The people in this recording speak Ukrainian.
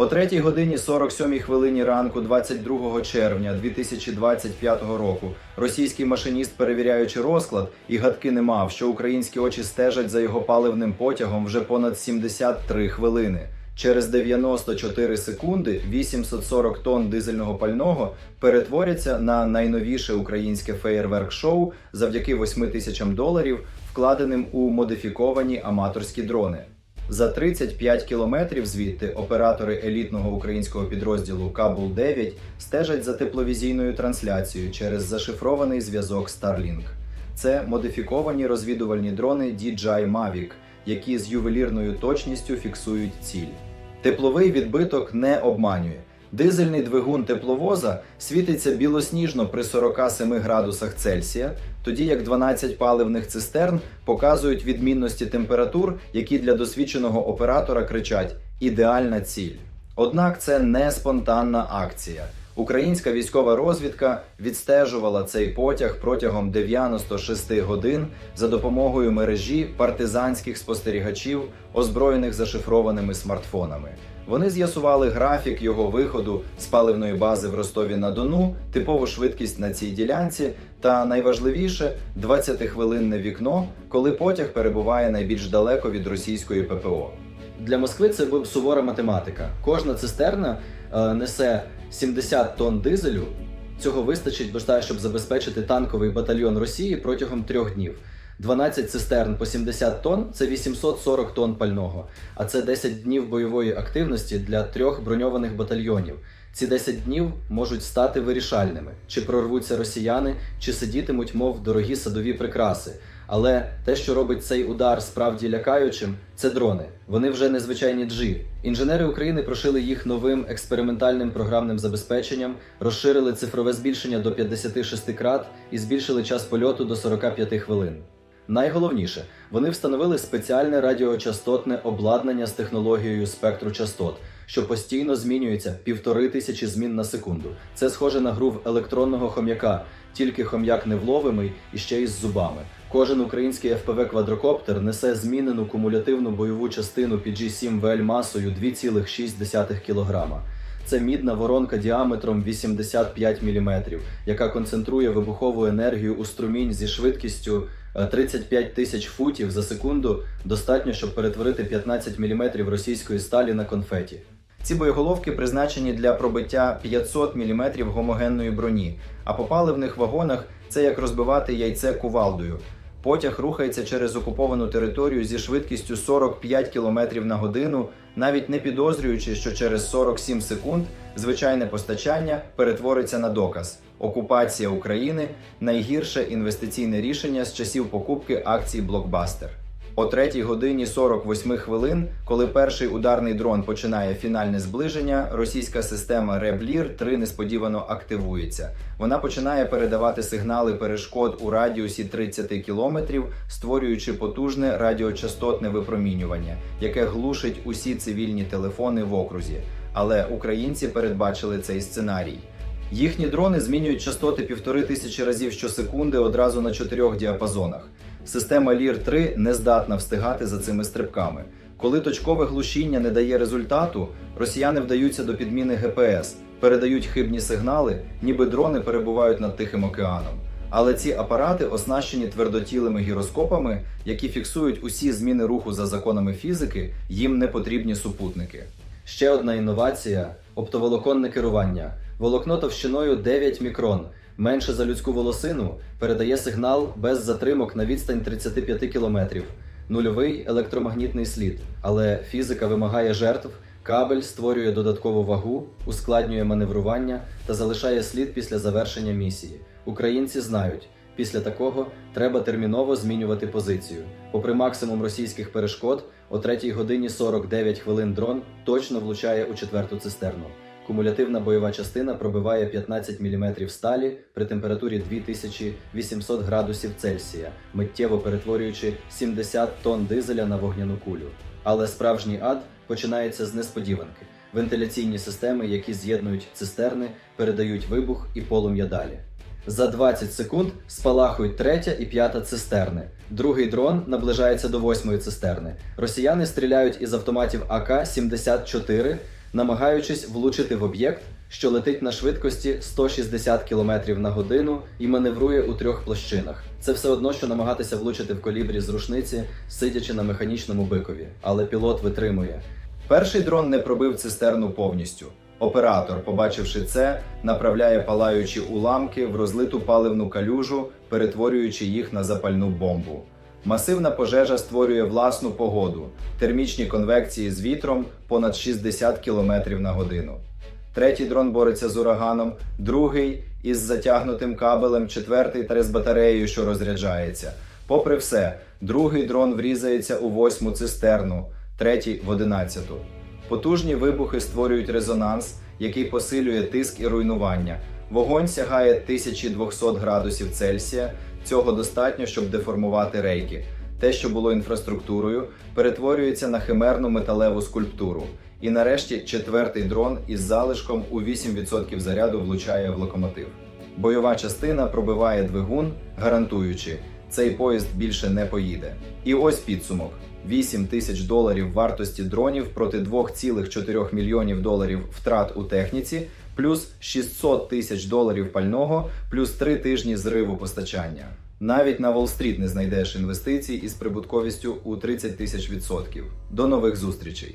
О 3 годині 47 хвилині ранку 22 червня 2025 року російський машиніст, перевіряючи розклад, і гадки не мав, що українські очі стежать за його паливним потягом вже понад 73 хвилини. Через 94 секунди 840 тонн дизельного пального перетворяться на найновіше українське феєрверк-шоу завдяки 8 тисячам доларів, вкладеним у модифіковані аматорські дрони. За 35 кілометрів звідти оператори елітного українського підрозділу Кабул 9 стежать за тепловізійною трансляцією через зашифрований зв'язок Starlink. Це модифіковані розвідувальні дрони DJI Mavic, які з ювелірною точністю фіксують ціль. Тепловий відбиток не обманює. Дизельний двигун тепловоза світиться білосніжно при 47 градусах Цельсія, тоді як 12 паливних цистерн показують відмінності температур, які для досвідченого оператора кричать ідеальна ціль. Однак це не спонтанна акція. Українська військова розвідка відстежувала цей потяг протягом 96 годин за допомогою мережі партизанських спостерігачів, озброєних зашифрованими смартфонами. Вони з'ясували графік його виходу з паливної бази в Ростові на Дону, типову швидкість на цій ділянці, та найважливіше 20-хвилинне вікно, коли потяг перебуває найбільш далеко від російської ППО. Для Москви це була б сувора математика. Кожна цистерна е, несе 70 тонн дизелю. Цього вистачить бажаю, щоб забезпечити танковий батальйон Росії протягом трьох днів. 12 цистерн по 70 тонн це 840 тонн пального, а це 10 днів бойової активності для трьох броньованих батальйонів. Ці 10 днів можуть стати вирішальними: чи прорвуться росіяни, чи сидітимуть, мов дорогі садові прикраси. Але те, що робить цей удар справді лякаючим, це дрони. Вони вже незвичайні джі. Інженери України прошили їх новим експериментальним програмним забезпеченням, розширили цифрове збільшення до 56 крат і збільшили час польоту до 45 хвилин. Найголовніше, вони встановили спеціальне радіочастотне обладнання з технологією спектру частот, що постійно змінюється півтори тисячі змін на секунду. Це схоже на гру в електронного хом'яка, тільки хом'як невловимий і ще й з зубами. Кожен український FPV квадрокоптер несе змінену кумулятивну бойову частину PG-7 VL масою 2,6 кг. Це мідна воронка діаметром 85 мм, яка концентрує вибухову енергію у струмінь зі швидкістю е, 35 тисяч футів за секунду, достатньо, щоб перетворити 15 мм російської сталі на конфеті. Ці боєголовки призначені для пробиття 500 мм гомогенної броні, а по паливних вагонах це як розбивати яйце кувалдою. Потяг рухається через окуповану територію зі швидкістю 45 км на годину, навіть не підозрюючи, що через 47 секунд звичайне постачання перетвориться на доказ. Окупація України найгірше інвестиційне рішення з часів покупки акцій Блокбастер. О 3 годині 48 хвилин, коли перший ударний дрон починає фінальне зближення, російська система Реблір 3 несподівано активується. Вона починає передавати сигнали перешкод у радіусі 30 кілометрів, створюючи потужне радіочастотне випромінювання, яке глушить усі цивільні телефони в окрузі. Але українці передбачили цей сценарій. Їхні дрони змінюють частоти півтори тисячі разів щосекунди одразу на чотирьох діапазонах. Система Лір 3 не здатна встигати за цими стрибками. Коли точкове глушіння не дає результату, росіяни вдаються до підміни ГПС, передають хибні сигнали, ніби дрони перебувають над Тихим океаном. Але ці апарати оснащені твердотілими гіроскопами, які фіксують усі зміни руху за законами фізики, їм не потрібні супутники. Ще одна інновація оптоволоконне керування. Волокно товщиною 9 мікрон, менше за людську волосину, передає сигнал без затримок на відстань 35 км. Нульовий електромагнітний слід. Але фізика вимагає жертв, кабель створює додаткову вагу, ускладнює маневрування та залишає слід після завершення місії. Українці знають. Після такого треба терміново змінювати позицію. Попри максимум російських перешкод, о 3 годині 49 хвилин дрон точно влучає у четверту цистерну. Кумулятивна бойова частина пробиває 15 мм сталі при температурі 2800 градусів Цельсія, миттєво перетворюючи 70 тонн дизеля на вогняну кулю. Але справжній ад починається з несподіванки. Вентиляційні системи, які з'єднують цистерни, передають вибух і полум'я далі. За 20 секунд спалахують третя і п'ята цистерни. Другий дрон наближається до восьмої цистерни. Росіяни стріляють із автоматів АК-74. Намагаючись влучити в об'єкт, що летить на швидкості 160 км на годину і маневрує у трьох площинах. Це все одно, що намагатися влучити в колібрі з рушниці, сидячи на механічному бикові, але пілот витримує. Перший дрон не пробив цистерну повністю. Оператор, побачивши це, направляє палаючі уламки в розлиту паливну калюжу, перетворюючи їх на запальну бомбу. Масивна пожежа створює власну погоду, термічні конвекції з вітром понад 60 км на годину. Третій дрон бореться з ураганом, другий із затягнутим кабелем, четвертий та з батареєю, що розряджається. Попри все, другий дрон врізається у восьму цистерну, третій в одинадцяту. Потужні вибухи створюють резонанс, який посилює тиск і руйнування. Вогонь сягає 1200 градусів Цельсія. Цього достатньо, щоб деформувати рейки. Те, що було інфраструктурою, перетворюється на химерну металеву скульптуру. І нарешті четвертий дрон із залишком у 8% заряду влучає в локомотив. Бойова частина пробиває двигун, гарантуючи, цей поїзд більше не поїде. І ось підсумок: 8 тисяч доларів вартості дронів проти 2,4 мільйонів доларів втрат у техніці, плюс 600 тисяч доларів пального, плюс 3 тижні зриву постачання. Навіть на Уолл-стріт не знайдеш інвестицій із прибутковістю у 30 тисяч відсотків. До нових зустрічей!